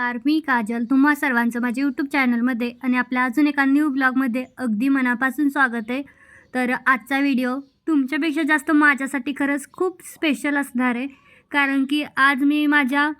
नमस्कार मी काजल. तुम्हा सर्वांचं माझ्या यूट्यूब चॅनलमध्ये आणि आपल्या अजून एका न्यू ब्लॉगमध्ये अगदी मनापासून स्वागत आहे. तर आजचा व्हिडिओ तुमच्यापेक्षा जास्त माझ्यासाठी खरंच खूप स्पेशल असणार आहे. कारण की आज मी माझ्या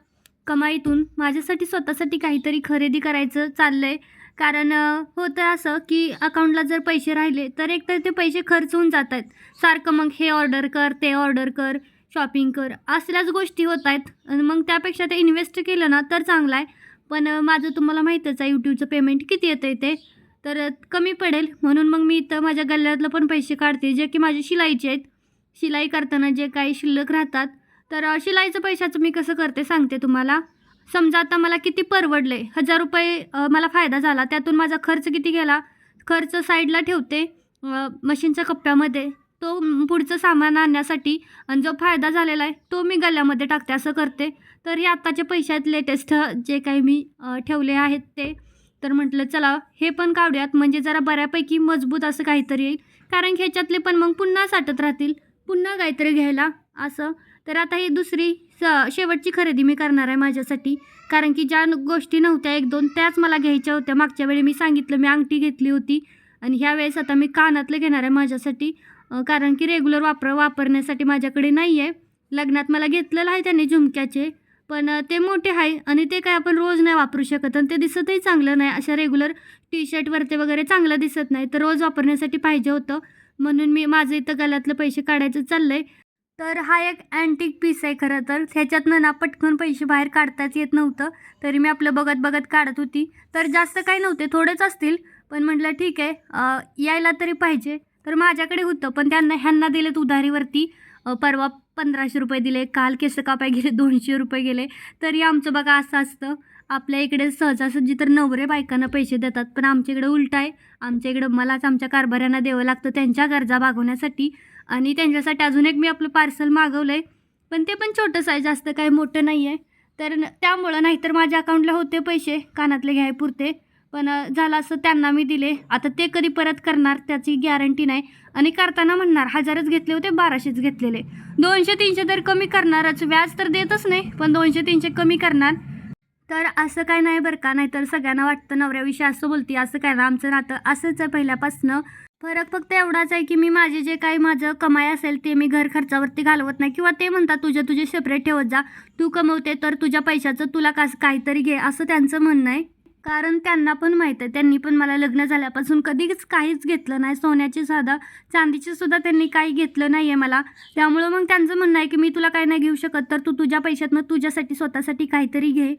कमाईतून माझ्यासाठी स्वतःसाठी काहीतरी खरेदी करायचं चाललं आहे कारण होतं असं की अकाउंटला जर पैसे राहिले तर एकतर ते पैसे खर्च होऊन जात आहेत. सारखं मग हे ऑर्डर कर ते ऑर्डर कर शॉपिंग कर असल्याच गोष्टी होत आहेत. आणि मग त्यापेक्षा ते इन्व्हेस्ट केलं ना तर चांगलं आहे. पण माझं तुम्हाला माहीतच आहे यूट्यूबचं पेमेंट किती येतं आहे ते तर कमी पडेल. म्हणून मग मी इथं माझ्या गल्ल्यातलं पण पैसे काढते जे की माझे शिलाईचे आहेत. शिलाई करताना जे काही शिल्लक राहतात. तर शिलाईचं पैशाचं मी कसं करते सांगते तुम्हाला. समजा आता मला किती परवडले हजार रुपये मला फायदा झाला त्यातून माझा खर्च किती गेला? खर्च साईडला ठेवते मशीनच्या कप्प्यामध्ये. तो पुढचं सामान आणण्यासाठी आणि जो फायदा झालेला आहे तो मी गल्ल्यामध्ये टाकते असं करते. तर हे आत्ताचे पैशात लेटेस्ट जे काही मी ठेवले आहेत ते. तर म्हटलं चला हे पण काढूयात. म्हणजे जरा बऱ्यापैकी मजबूत असं काहीतरी येईल. कारण ह्याच्यातले पण मग पुन्हा साठत राहतील. पुन्हा काहीतरी घ्यायला असं. तर आता ही दुसरी स शेवटची खरेदी मी करणार आहे माझ्यासाठी. कारण की ज्या गोष्टी नव्हत्या एक दोन त्याच मला घ्यायच्या होत्या. मागच्या वेळी मी सांगितलं मी अंगठी घेतली होती. आणि ह्या वेळेस आता मी कानातलं घेणार आहे माझ्यासाठी. कारण की रेग्युलर वापर वापरण्यासाठी माझ्याकडे नाही आहे लग्नात मला घेतलेलं आहे त्याने झुमक्याचे पण ते मोठे आहे आणि ते काय आपण रोज नाही वापरू शकत आणि ते दिसतही चांगलं नाही. अशा रेग्युलर टी शर्टवरती वगैरे चांगलं दिसत नाही तर रोज वापरण्यासाठी पाहिजे होतं. म्हणून मी माझं इथं गळ्यातलं पैसे काढायचं चाललं आहे तर हा एक अँटिक पीस आहे खरं तर. ह्याच्यातनं ना पटकन पैसे बाहेर काढताच येत नव्हतं तरी मी आपलं बघत बघत काढत होती. तर जास्त काही नव्हते थोडेच असतील. पण म्हटलं ठीक आहे यायला तरी पाहिजे. तर माझ्याकडे होतं पण त्यांना ह्यांना दिलेत उधारीवरती परवा पंधराशे रुपये दिले काल केस कापाय गेले दोनशे रुपये गेले. तरी आमचं बघा असं असतं आपल्या इकडे सहजासहजी तर नवरे बायकांना पैसे देतात पण आमच्या इकडे उलट आहे. आमच्या इकडं मलाच आमच्या कारभाऱ्यांना द्यावं लागतं त्यांच्या गरजा भागवण्यासाठी. आणि त्यांच्यासाठी अजून एक मी आपलं पार्सल मागवलं आहे पण ते पण छोटंसं आहे जास्त काही मोठं नाही आहे तर त्यामुळं नाहीतर माझ्या अकाउंटला होते पैसे कानातले घ्याय पुरते पण झालं असं त्यांना मी दिले. आता ते कधी परत करणार त्याची गॅरंटी नाही. आणि करताना म्हणणार हजारच घेतले होते बाराशेच घेतलेले. दोनशे तीनशे तर कमी करणारच. व्याज तर देतच नाही पण दोनशे तीनशे कमी करणार. तर असं काय नाही बरं का नाहीतर सगळ्यांना वाटतं नवऱ्याविषयी असं बोलती असं काय ना आमचं नातं असंच आहे पहिल्यापासनं. फरक फक्त एवढाच आहे की मी माझे जे काही माझं कमाई असेल ते मी घर खर्चावरती घालवत नाही. किंवा ते म्हणतात तुझे तुझे सेपरेट ठेवत जा. तू कमवते तर तुझ्या पैशाचं तुला कास काहीतरी घे. असं त्यांचं म्हणणं आहे. कारण त्यांना पण माहीत आहे. त्यांनी पण मला लग्न झाल्यापासून कधीच काहीच घेतलं नाही. सोन्याची साधा चांदीची सुद्धा त्यांनी काही घेतलं नाही आहे मला. त्यामुळं मग त्यांचं म्हणणं आहे की मी तुला काही नाही घेऊ शकत तर तू तुझ्या पैशातनं तुझ्यासाठी स्वतःसाठी काहीतरी घे.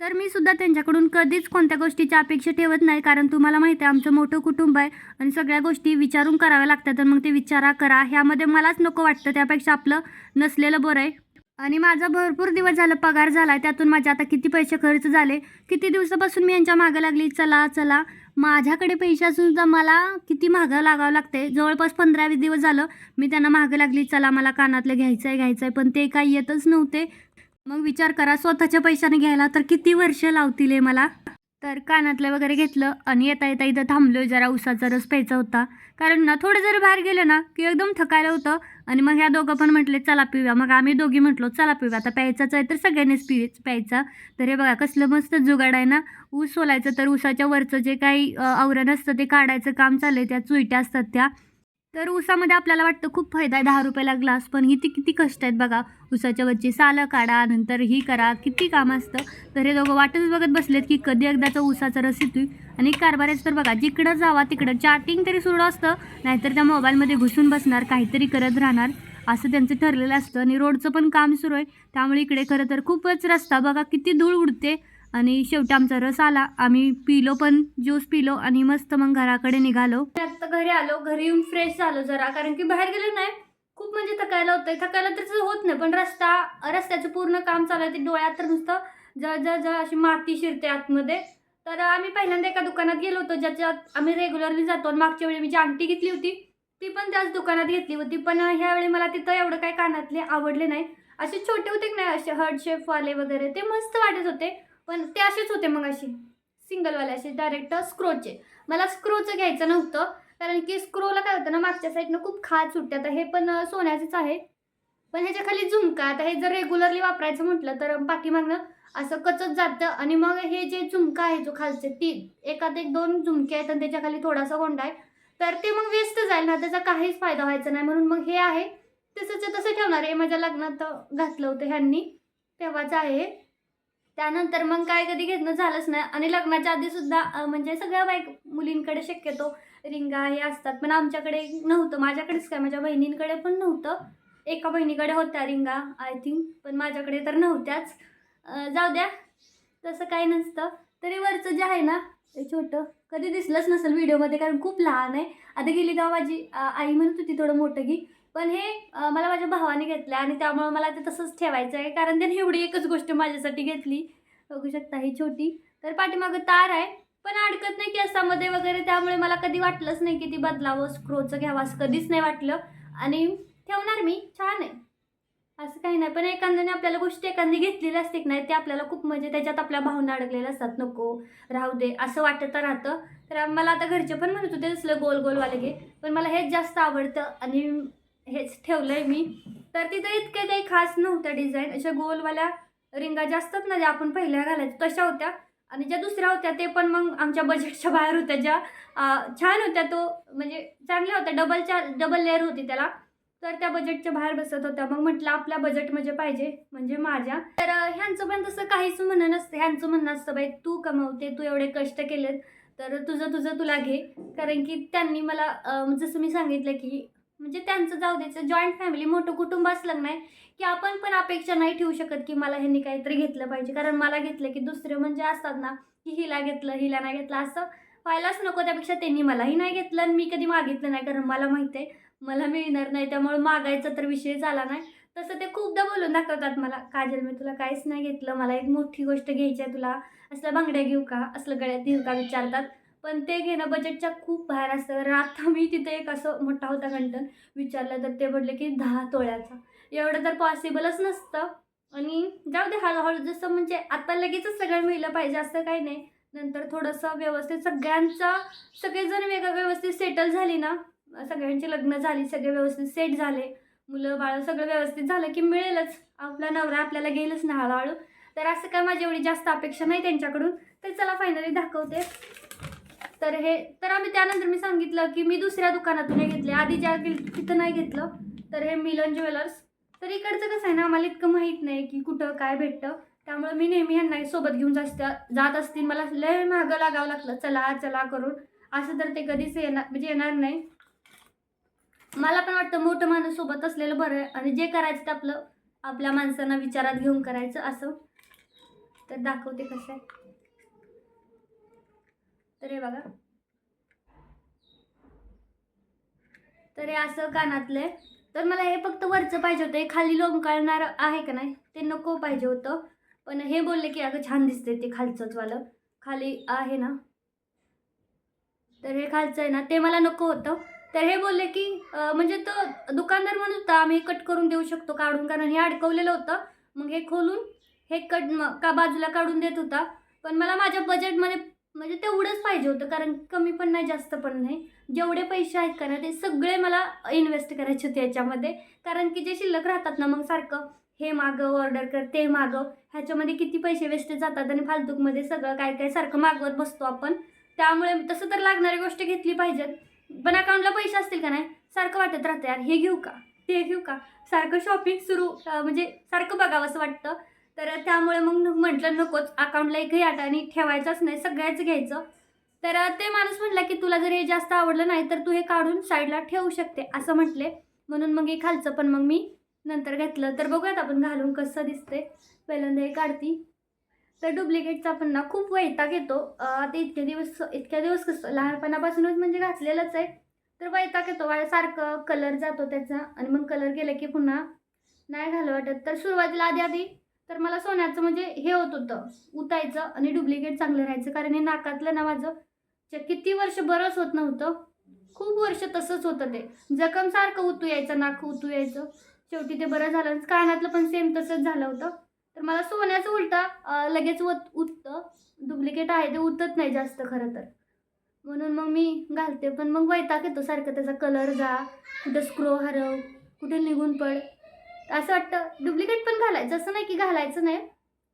तर मी सुद्धा त्यांच्याकडून कधीच कोणत्या गोष्टीची अपेक्षा ठेवत नाही कारण तुम्हाला माहिती आहे आमचं मोठं कुटुंब आहे आणि सगळ्या गोष्टी विचारून कराव्या लागतात. तर मग ते विचारा करा. ह्यामध्ये मलाच नको वाटतं. त्यापेक्षा आपलं नसलेलं बरं आहे. आणि माझा भरपूर दिवस झालं पगार झाला आहे त्यातून माझे आता किती पैसे खर्च झाले? किती दिवसापासून मी यांच्या मागं लागली? चला चला. माझ्याकडे पैसे असून तर मला किती मागं लागावं लागते जवळपास पंधरा वीस दिवस झालं मी त्यांना मागं लागली. चला मला कानातलं घ्यायचं आहे घ्यायचं आहे पण ते काही येतच नव्हते. मग विचार करा स्वतःच्या पैशाने घ्यायला तर किती वर्ष लावतील हे मला? तर कानातलं वगैरे घेतलं आणि येता येता इथं थांबलो जरा उसाचा रस प्यायचा होता. कारण ना थोडं जरी बाहेर गेलं ना की एकदम थकायला होतं. आणि मग ह्या दोघं पण म्हटले चला पिऊया. मग आम्ही दोघी म्हटलो चला पिऊया. आता प्यायचाच आहे तर सगळ्यांनीच पि प्यायचा. तर हे बघा कसलं मस्त जुगाड आहे ना. ऊस सोलायचं तर ऊसाच्या वरचं जे काही आवरण असतं ते काढायचं काम चाललं आहे त्या चुईट्या असतात त्या. तर ऊसामध्ये आपल्याला वाटतं खूप फायदा आहे. दहा रुपयाला ग्लास पण. किती किती कष्ट आहेत बघा. ऊसाच्या वरची सालं काढा नंतर ही करा. किती काम असतं. तर हे दोघं वाटच बघत बसलेत की कधी एकदाचं ऊसाचं रस येतोय. आणि कारभाराचं तर बघा जिकडं जावा तिकडं चॅटिंग तरी सुरू असतं. नाहीतर त्या मोबाईलमध्ये घुसून बसणार काहीतरी करत राहणार. असं त्यांचं ठरलेलं असतं. आणि रोडचं पण काम सुरू आहे. त्यामुळे इकडे खरं तर खूपच रस्ता बघा किती धूळ उडते. आणि शेवटी आमचा रस आला. आम्ही पिलो पण ज्यूस पिलो आणि मस्त मग घराकडे निघालो. आता घरी आलो घरी येऊन फ्रेश झालो जरा कारण की बाहेर गेलो नाही. खूप म्हणजे थकायला होतंय. थकायला तर तसं होत नाही पण रस्ता रस्त्याचं पूर्ण काम चालू आहे. ते डोळ्यात तर नुसतं जळ जळ जळ अशी माती शिरते आतमध्ये. तर आम्ही पहिल्यांदा एका दुकानात गेलो होतो ज्याच्यात आम्ही रेग्युलरली जातो. आणि मागच्या वेळी मी जी अंगठी घेतली होती ती पण त्याच दुकानात घेतली होती. पण ह्यावेळी मला तिथं एवढं काही कानातले आवडले नाही. असे छोटे होते की नाही असे हर्ट शेपवाले वगैरे ते मस्त वाटत होते. पण ते असेच होते मग असे सिंगलवाले असे डायरेक्ट स्क्रोचे मला स्क्रोचं घ्यायचं नव्हतं. कारण की स्क्रोला काय होतं ना मागच्या साईडनं खूप खाज सुटते. आता हे पण सोन्याचंच आहे. पण ह्याच्या खाली झुमका. आता हे जर रेग्युलरली वापरायचं म्हटलं तर पाठीमागनं असं कचत जातं. आणि मग हे जे झुमका आहे जो खालचे ती एकात एक दोन झुमके आहेत आणि त्याच्याखाली थोडासा गोंडा आहे तर ते मग वेस्ट जाईल ना. त्याचा काहीच फायदा व्हायचा नाही. म्हणून मग हे आहे. तसंच तसं ठेवणार आहे. माझ्या लग्नात घातलं होतं ह्यांनी. तेव्हाच आहे. त्यानंतर मग काय कधी घेतलं झालंच नाही. आणि लग्नाच्या आधी सुद्धा म्हणजे सगळ्या बाईक मुलींकडे शक्यतो रिंगा हे असतात. पण आमच्याकडे नव्हतं. माझ्याकडेच काय? माझ्या बहिणींकडे पण नव्हतं. एका बहिणीकडे होत्या रिंगा आय थिंक पण माझ्याकडे तर नव्हत्याच. जाऊ द्या. तसं काही नसतं. तरी वरचं जे आहे ना ते छोटं कधी दिसलंच नसेल व्हिडिओमध्ये कारण खूप लहान आहे. आता गेली तेव्हा माझी आई म्हणत होती थोडं मोठं की पण हे मला माझ्या भावाने घेतलं आणि त्यामुळं मला ते तसंच ठेवायचं आहे कारण त्याने एवढी एकच गोष्ट माझ्यासाठी घेतली. बघू शकता ही छोटी. तर पाठीमागं तार आहे. पण अडकत नाही केसामध्ये वगैरे त्यामुळे मला कधी वाटलंच नाही की ती बदलावं. स्क्रोचं घ्यावं असं कधीच नाही वाटलं. आणि ठेवणार मी. छान आहे. असं काही नाही. पण एखाद्याने आपल्याला गोष्टी एखादी घेतलेली असते की नाही ते आपल्याला खूप म्हणजे त्याच्यात आपल्या भावना अडकलेल्या असतात. नको राहू दे असं वाटतं राहतं. तर मला आता घरचे पण म्हणत होते तसलं गोल गोलवाले घे. पण मला हेच जास्त आवडतं आणि हेच ठेवलं आहे मी. तर तिथं इतके काही खास नव्हत्या डिझाईन अशा गोलवाल्या रिंगा जास्तच ना ज्या आपण पहिल्या घालायचो तशा होत्या. आणि ज्या दुसऱ्या होत्या ते पण मग आमच्या बजेटच्या बाहेर होत्या. ज्या छान होत्या तो म्हणजे चांगल्या होत्या. डबलच्या डबल लेअर होती त्याला. तर त्या बजेटच्या बाहेर बसत होत्या. मग म्हटलं आपल्या बजेट म्हणजे पाहिजे म्हणजे माझ्या. तर ह्यांचं पण तसं काहीच म्हणणं नसतं. ह्यांचं म्हणणं असतं बाई तू कमवते तू एवढे कष्ट केलेत. तर तुझं तुझं तुला घे. कारण की त्यांनी मला जसं मी सांगितलं की म्हणजे त्यांचं जाऊ द्यायचं जॉईंट फॅमिली मोठं कुटुंब असलं नाही की आपण पण अपेक्षा नाही ठेवू शकत की मला ह्यांनी काहीतरी घेतलं पाहिजे. कारण मला घेतलं की दुसरे म्हणजे असतात ना की हिला घेतलं हिला नाही घेतलं असं व्हायलाच नको. त्यापेक्षा त्यांनी मलाही नाही घेतलं आणि मी कधी मागितलं नाही. कारण मला माहिती आहे मला मिळणार नाही. त्यामुळे मागायचा तर विषय झाला नाही. तसं ते खूपदा बोलून दाखवतात मला काजल मी तुला काहीच नाही घेतलं. मला एक मोठी गोष्ट घ्यायची आहे तुला. असलं बांगड्या घेऊ का? असलं गळ्यात घेऊ का? विचारतात. पण ते घेणं बजेटच्या खूप बाहेर असतं. कारण आता मी तिथे एक असं मोठा होता कंटन विचारलं तर ते म्हटले की दहा तोळ्याचा. एवढं तर पॉसिबलच नसतं. आणि जाऊ दे हळूहळू जसं म्हणजे आता लगेचच सगळं मिळलं पाहिजे असं काही नाही. नंतर थोडंसं व्यवस्थित सगळ्यांचा सगळेजण वेगळं व्यवस्थित सेटल झाली ना. सगळ्यांची लग्न झाली सगळे व्यवस्थित सेट झाले. मुलं बाळं सगळं व्यवस्थित झालं की मिळेलच. आपला नवरा आपल्याला घेईलच ना हळूहळू. तर असं काय माझी एवढी जास्त अपेक्षा नाही त्यांच्याकडून. तर चला फायनली दाखवते. तर हे तर आम्ही त्यानंतर मी सांगितलं की मी दुसऱ्या दुकानातून हे घेतले. आधी ज्या तिथं नाही घेतलं. तर हे मिलन ज्वेलर्स. तर इकडचं कसं आहे ना आम्हाला इतकं माहीत नाही की कुठं काय भेटतं. त्यामुळे मी नेहमी यांना सोबत घेऊन जास्त जात असतील मला लय मागं लागावं लागलं. चला चला करून. असं तर ते कधीच येणार म्हणजे येणार नाही. मला पण वाटतं मोठं माणूस सोबत असलेलं बरं आहे. आणि जे करायचं ते आपलं आपल्या माणसांना विचारात घेऊन करायचं असं. तर दाखवते कसं आहे. तर हे बघा. तर हे असं कानातलं आहे. तर मला हे फक्त वरचं पाहिजे होतं. हे खाली लोंबकाळणार आहे का नाही ते नको पाहिजे होतं. पण हे बोलले की अगं छान दिसते ते खालचंच वालं खाली आहे ना. तर हे खालचं आहे ना ते मला नको होतं. तर हे बोलले की म्हणजे तो दुकानदार म्हणत होता आम्ही कट करून देऊ शकतो काढून. कारण हे अडकवलेलं होतं. मग हे खोलून हे कट का बाजूला काढून देत होता. पण मला माझ्या बजेटमध्ये म्हणजे तेवढंच पाहिजे होतं कारण कमी पण नाही जास्त पण नाही. जेवढे पैसे आहेत का ना ते सगळे मला इन्व्हेस्ट करायचे होते याच्यामध्ये. कारण की जे शिल्लक राहतात ना मग सारखं हे मागव ऑर्डर कर ते मागव ह्याच्यामध्ये किती पैसे वेस्ट जातात आणि फालतूकमध्ये सगळं काय काय सारखं मागवत बसतो आपण. त्यामुळे तसं तर लागणारी गोष्ट घेतली पाहिजेत. पण अकाउंटला पैसे असतील का नाही सारखं वाटत राहतं यार हे घेऊ का? ते घेऊ का? सारखं शॉपिंग सुरू म्हणजे सारखं बघावं असं वाटतं. तर त्यामुळे मग म्हटलं नकोच अकाउंटला एकही आटाने ठेवायचंच नाही सगळ्याच घ्यायचं. तर ते माणूस म्हटला की तुला जर हे जास्त आवडलं नाही तर तू हे काढून साईडला ठेवू शकते असं म्हटले. म्हणून मग हे खालचं पण मग मी नंतर घेतलं. तर बघूयात आपण घालून कसं दिसते पहिल्यांदा हे काढती. तर डुप्लिकेटचा पण ना खूप वैताग येतो. ते इतके दिवस इतक्या दिवस कसं लहानपणापासूनच म्हणजे घातलेलंच आहे. तर वैताग येतो सारखं कलर जातो त्याचा. आणि मग कलर गेला की पुन्हा नाही घालं वाटत. तर सुरुवातीला आधी आधी तर मला सोन्याचं म्हणजे हे होत होतं. उतायचं आणि डुप्लिकेट चांगलं राहायचं. कारण हे नाकातलं ना माझं किती वर्ष बरंच होत नव्हतं खूप वर्ष तसंच होतं ते. जखम सारखं उतू यायचं नाक उतू यायचं. शेवटी ते बरं झालं. कानातलं पण सेम तसंच झालं होतं. तर मला सोन्याचं उलटा लगेच उत उठतं डुप्लिकेट आहे ते उतत नाही जास्त खरं तर. म्हणून मग मी घालते. पण मग वैताग येतो सारखं त्याचा कलर जा. कुठं स्क्रो हरव कुठे निघून पड. असं वाटतं. डुप्लिकेट पण घालायचं असं नाही की घालायचं नाही.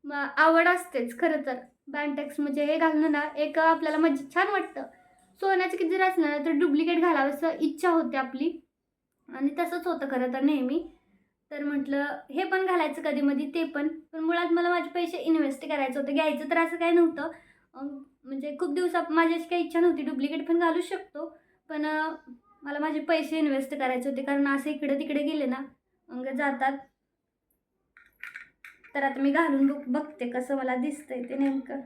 मग आवड असतेच खरं तर. बँटेक्स म्हणजे हे घालणं ना एक आपल्याला मजा छान वाटतं. सोन्याचं किती जर असलं ना तर डुप्लिकेट घालावं इच्छा होते आपली. आणि तसंच होतं खरं तर नेहमी. तर म्हटलं हे पण घालायचं कधी मधी ते पण. पण मुळात मला माझे पैसे इन्व्हेस्ट करायचं होतं. घ्यायचं तर असं काही नव्हतं. म्हणजे खूप दिवसात माझी अशी काही इच्छा नव्हती. डुप्लिकेट पण घालू शकतो. पण मला माझे पैसे इन्व्हेस्ट करायचे होते. कारण असं इकडे तिकडे गेले ना मग जातात. तर आता मी घालून बघ बघते कसं मला दिसतंय ते नेमकं.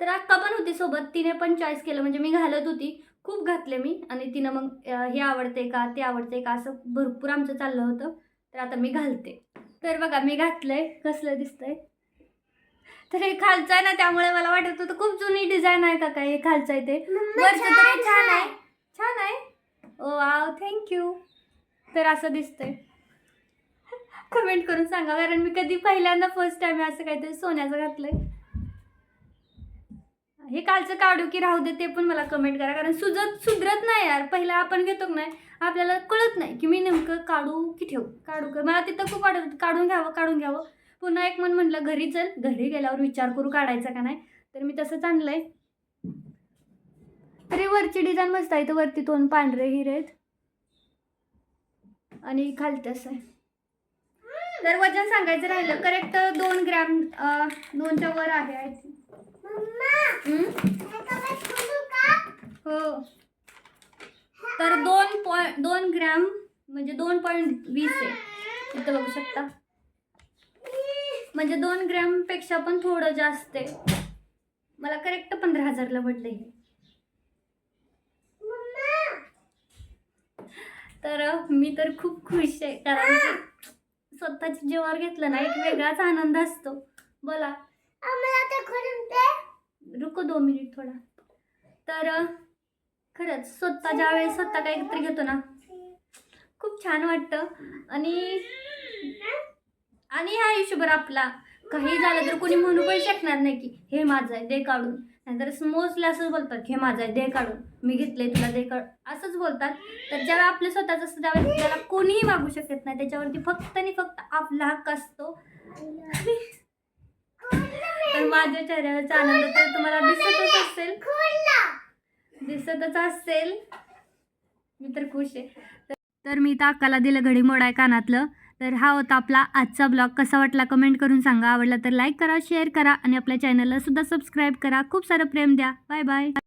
तर अक्का पण होती सोबत. तिने पण चॉईस केलं. म्हणजे मी घालत होती. खूप घातले मी. आणि तिनं मग हे आवडते का ते आवडते का असं भरपूर आमचं चाललं होतं. तर आता मी घालते. तर बघा मी घातलंय. कसलं दिसतंय? तर हे खालचं आहे ना त्यामुळे मला वाटत होतं खूप जुनी डिझाईन आहे का काय हे खालचं आहे ते. छान आहे. छान आहे. ओ वाव थँक्यू तर असं दिसतंय. कमेंट करून सांगा कारण मी कधी पहिल्यांदा फर्स्ट टाइम असं काहीतरी सोन्याचं घातलंय. हे कालचं काढू की राहू दे ते पण मला कमेंट करा कारण सुजत सुधरत नाही यार. पहिला आपण घेतो की नाही आपल्याला कळत नाही की मी नेमकं काढू की ठेवू काढू का? मला तिथं खूप वाटत काढून घ्यावं काढून घ्यावं. पुन्हा एक मन म्हटलं घरी चल घरी गेल्यावर विचार करू काढायचा का नाही? तर मी तसंच आणलंय. तरी वरची डिझाईन मस्त आहे तर वरती दोन पांढरे हिरे आहेत. आणि खालते तसं आहे. तर वजन सांगायचं राहिलं करेक्ट दोन ग्रॅम दोनच्या वर आहे आय थिंक हो. तर दोन पॉईंट दोन ग्रॅम म्हणजे दोन पॉईंट वीस आहे. इथं बघू शकता. म्हणजे दोन ग्रॅमपेक्षा पण थोडं जास्त आहे. मला करेक्ट पंधरा हजारला पडलं हे. तर मी तर खूप खुश आहे. कारण स्वतःच्या जीवावर घेतलं ना एक वेगळाच आनंद असतो. बोला. रुको दो मिनिट थोडा. तर खरंच स्वतः ज्या वेळेस स्वतः काहीतरी घेतो ना खूप छान वाटतं. आणि आणि ह्या आयुष्यभर आपला काही झालं तर कोणी म्हणू पण शकणार नाही की हे माझं आहे दे काढून. नाहीतर मोस्टली असंच बोलतात की हे माझं आहे दे काढून. मी घेतले तुला दे काढ असंच बोलतात. तर जेव्हा आपलं स्वतःच असतं त्यावेळेस त्याला कोणीही मागू शकत नाही त्याच्यावरती फक्त आणि फक्त आपला हक्क असतो. तर माझ्या चेहऱ्यावरचा आनंद तर तुम्हाला दिसतच असेल. दिसतच असेल. मी तर खुश आहे. तर मी ताकाला अक्काला दिलं घडी मोडाय कानातलं. तर हा होता आपला आजचा ब्लॉग. कसा वाटला कमेंट करून सांगा. आवडला तर लाईक करा शेअर करा आणि आपल्या चॅनलला सुद्धा सबस्क्राईब करा. खूप सारं प्रेम द्या. Bye bye